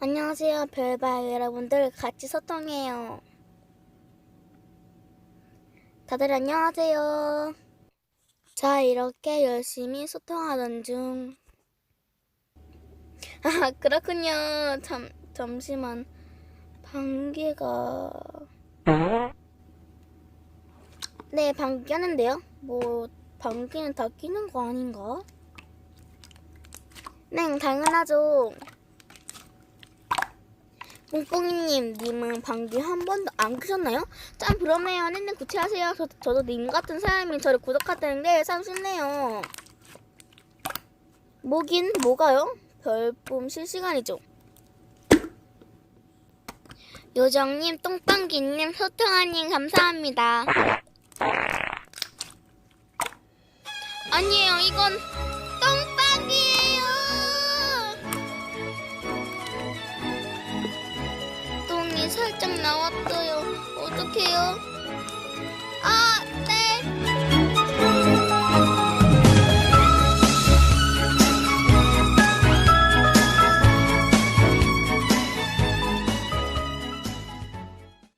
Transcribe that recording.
안녕하세요, 별발 여러분들. 같이 소통해요. 다들 안녕하세요. 자, 이렇게 열심히 소통하던 중. 아, 그렇군요. 잠, 잠시만. 방귀가. 네, 방귀 꼈는데요. 뭐, 방귀는 다 끼는 거 아닌가? 네, 당연하죠. 뽕뽕이님, 님은 방귀 한 번도 안 끄셨나요? 참 부럽네요. 닌님 구체하세요. 저, 저도 님 같은 사람이 저를 구독했다는 게 참 쉽네요. 뭐긴 뭐가요? 별쁨 실시간이죠. 요정님, 똥방귀님, 소통아님 감사합니다. 아니에요, 이건 살짝 나왔어요. 어떡해요?